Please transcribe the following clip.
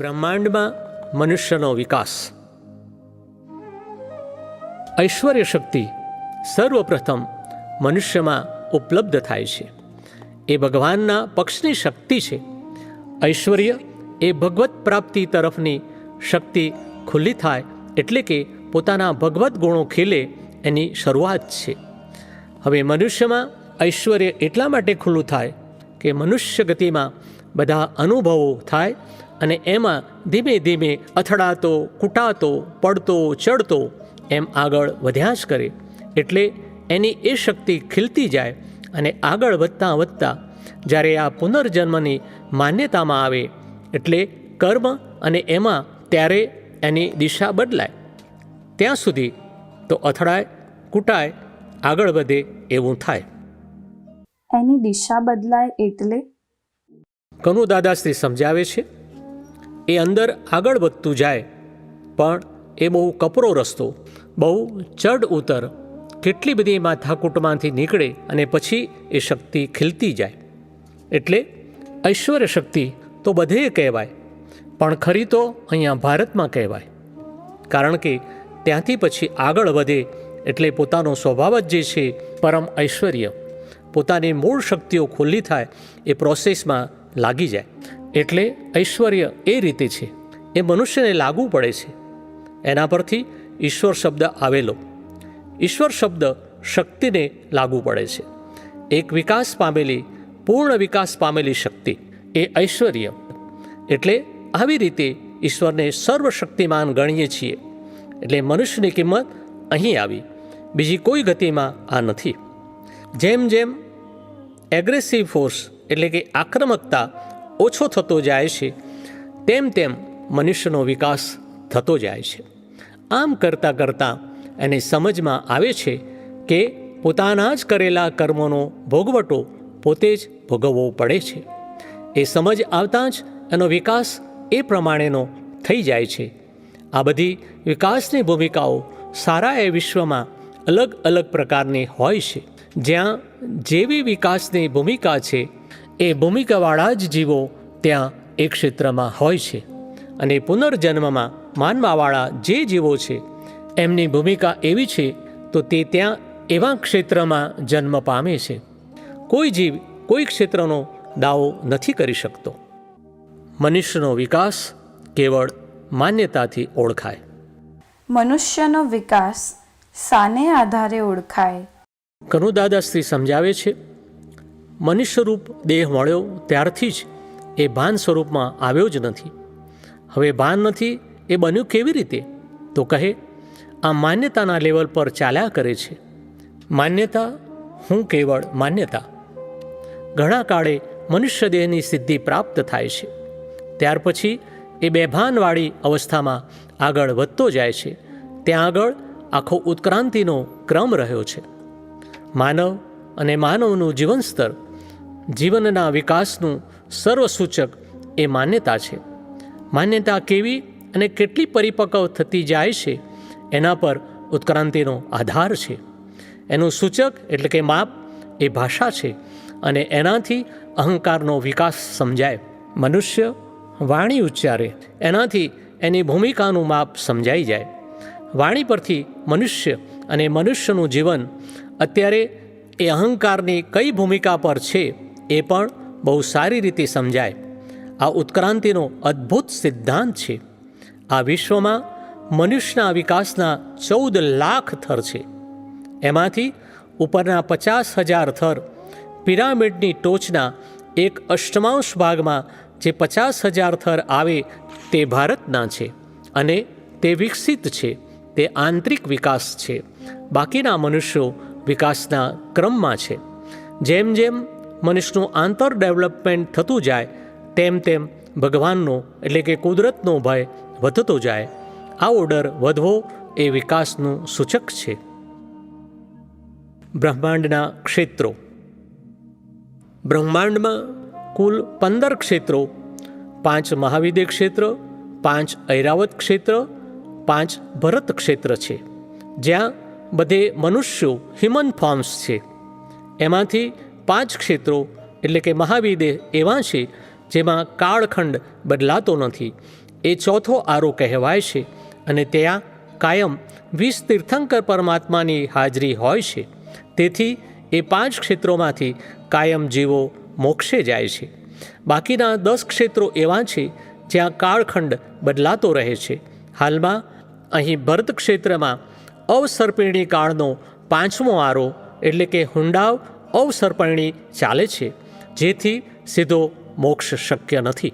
બ્રહ્માંડમાં મનુષ્યનો વિકાસ. ઐશ્વર્ય શક્તિ સર્વપ્રથમ મનુષ્યમાં ઉપલબ્ધ થાય છે. એ ભગવાનના પક્ષની શક્તિ છે. ઐશ્વર્ય એ ભગવત પ્રાપ્તિ તરફની શક્તિ ખુલ્લી થાય એટલે કે પોતાના ભગવત ગુણો ખીલે એની શરૂઆત છે. હવે મનુષ્યમાં ઐશ્વર્ય એટલા માટે ખુલ્લું થાય કે મનુષ્ય ગતિમાં બધા અનુભવો થાય અને એમાં ધીમે ધીમે અથડાતો, કૂટાતો, પડતો, ચડતો એમ આગળ વધ્યા જ કરે. એટલે એની એ શક્તિ ખીલતી જાય અને આગળ વધતાં વધતાં જ્યારે આ પુનર્જન્મની માન્યતામાં આવે એટલે કર્મ અને એમાં ત્યારે એની દિશા બદલાય. ત્યાં સુધી તો અથડાય, કૂટાય, આગળ વધે એવું થાય. એની દિશા બદલાય એટલે કનુ દાદાશ્રી સમજાવે છે, એ અંદર આગળ વધતું જાય, પણ એ બહુ કપરો રસ્તો, બહુ ચડ ઉતર, કેટલી બધી માથાકૂટમાંથી નીકળે અને પછી એ શક્તિ ખીલતી જાય. એટલે ઐશ્વર્ય શક્તિ તો બધે કહેવાય, પણ ખરી તો અહીંયા ભારતમાં કહેવાય. કારણ કે ત્યાંથી પછી આગળ વધે એટલે પોતાનો સ્વભાવ જ જે છે પરમ ઐશ્વર્ય. પોતાની મૂળ શક્તિઓ ખુલ્લી થાય એ પ્રોસેસમાં લાગી જાય. એટલે ઐશ્વર્ય એ રીતે છે. એ મનુષ્યને લાગુ પડે છે. એના પરથી ઈશ્વર શબ્દ આવેલો. ઈશ્વર શબ્દ શક્તિને લાગુ પડે છે. એક વિકાસ પામેલી, પૂર્ણ વિકાસ પામેલી શક્તિ એ ઐશ્વર્ય. એટલે આવી રીતે ઈશ્વરને સર્વશક્તિમાન ગણીએ છીએ. એટલે મનુષ્યની કિંમત અહીં આવી. બીજી કોઈ ગતિમાં આ નથી. જેમ જેમ એગ્રેસિવ ફોર્સ એટલે કે આક્રમકતા ઓછો થતો જાય છે, તેમ તેમ મનુષ્યનો વિકાસ થતો જાય છે. આમ કરતાં કરતાં એને સમજમાં આવે છે કે પોતાના જ કરેલા કર્મોનો ભોગવટો પોતે જ ભોગવવો પડે છે. એ સમજ આવતાં જ એનો વિકાસ એ પ્રમાણેનો થઈ જાય છે. આ બધી વિકાસની ભૂમિકાઓ સારા એ વિશ્વમાં અલગ અલગ પ્રકારની હોય છે. જ્યાં જેવી વિકાસની ભૂમિકા છે એ ભૂમિકાવાળા જ જીવો ત્યાં એ ક્ષેત્રમાં હોય છે અને પુનર્જન્મમાં માનવાવાળા જે જીવો છે એમની ભૂમિકા એવી છે તો તે ત્યાં એવા ક્ષેત્રમાં જન્મ પામે છે. કોઈ જીવ કોઈ ક્ષેત્રનો દાવો નથી કરી શકતો. મનુષ્યનો વિકાસ કેવળ માન્યતાથી ઓળખાય. મનુષ્યનો વિકાસ સાને આધારે ઓળખાય. કનુદાદાશ્રી સમજાવે છે મનુષ્યરૂપ દેહ મળ્યો ત્યારથી જ એ ભાન સ્વરૂપમાં આવ્યો જ નથી. હવે ભાન નથી એ બન્યું કેવી રીતે? તો કહે, આ માન્યતાના લેવલ પર ચાલ્યા કરે છે. માન્યતા, હું કેવળ માન્યતા. ઘણા કાળે મનુષ્ય દેહની સિદ્ધિ પ્રાપ્ત થાય છે. ત્યાર પછી એ બેભાનવાળી અવસ્થામાં આગળ વધતો જાય છે. ત્યાં આગળ આખો ઉત્ક્રાંતિનો ક્રમ રહ્યો છે. માનવ અને માનવનું જીવન સ્તર જીવનના વિકાસનું સર્વસૂચક એ માન્યતા છે. માન્યતા કેવી અને કેટલી પરિપક્વ થતી જાય છે, એના પર ઉત્ક્રાંતિનો આધાર છે. એનું સૂચક એટલે કે માપ એ ભાષા છે અને એનાથી અહંકારનો વિકાસ સમજાય. મનુષ્ય વાણી ઉચ્ચારે, એનાથી એની ભૂમિકાનું માપ સમજાઈ જાય. વાણી પરથી મનુષ્ય અને મનુષ્યનું જીવન અત્યારે એ અહંકારની કઈ ભૂમિકા પર છે એ પણ બહુ સારી રીતે સમજાય. આ ઉત્ક્રાંતિનો અદ્ભુત સિદ્ધાંત છે. આ વિશ્વમાં મનુષ્યના વિકાસના ચૌદ લાખ થર છે. એમાંથી ઉપરના પચાસ હજાર થર પિરામિડની ટોચના એક અષ્ટમાંશ ભાગમાં જે પચાસ હજાર થર આવે તે ભારતના છે અને તે વિકસિત છે. તે આંતરિક વિકાસ છે. બાકીના મનુષ્યો વિકાસના ક્રમમાં છે. જેમ જેમ મનુષ્યનું આંતર ડેવલપમેન્ટ થતું જાય, તેમ તેમ ભગવાનનો, એટલે કે કુદરતનો ભય વધતો જાય. આ ઓર્ડર વધવો એ વિકાસનું સૂચક છે. બ્રહ્માંડના ક્ષેત્રો. બ્રહ્માંડમાં કુલ પંદર ક્ષેત્રો. પાંચ મહાવિદ્ય ક્ષેત્ર, પાંચ ઐરાવત ક્ષેત્ર, પાંચ ભરત ક્ષેત્ર છે, જ્યાં બધે મનુષ્યો હ્યુમન ફોર્મ્સ છે. એમાંથી પાંચ ક્ષેત્રો એટલે કે મહાવીદે એવા છે જેમાં કાળખંડ બદલાતો નથી. એ ચોથો આરો કહેવાય છે અને ત્યાં કાયમ વીસ તીર્થંકર પરમાત્માની હાજરી હોય છે. તેથી એ પાંચ ક્ષેત્રોમાંથી કાયમ જીવો મોક્ષે જાય છે. બાકીના દસ ક્ષેત્રો એવા છે જ્યાં કાળખંડ બદલાતો રહે છે. હાલમાં અહીં ભરત ક્ષેત્રમાં અવસર્પિણી કાળનો પાંચમો આરો એટલે કે હુંડાવ અવસર્પણી ચાલે છે જેથી સીધો મોક્ષ શક્ય નથી.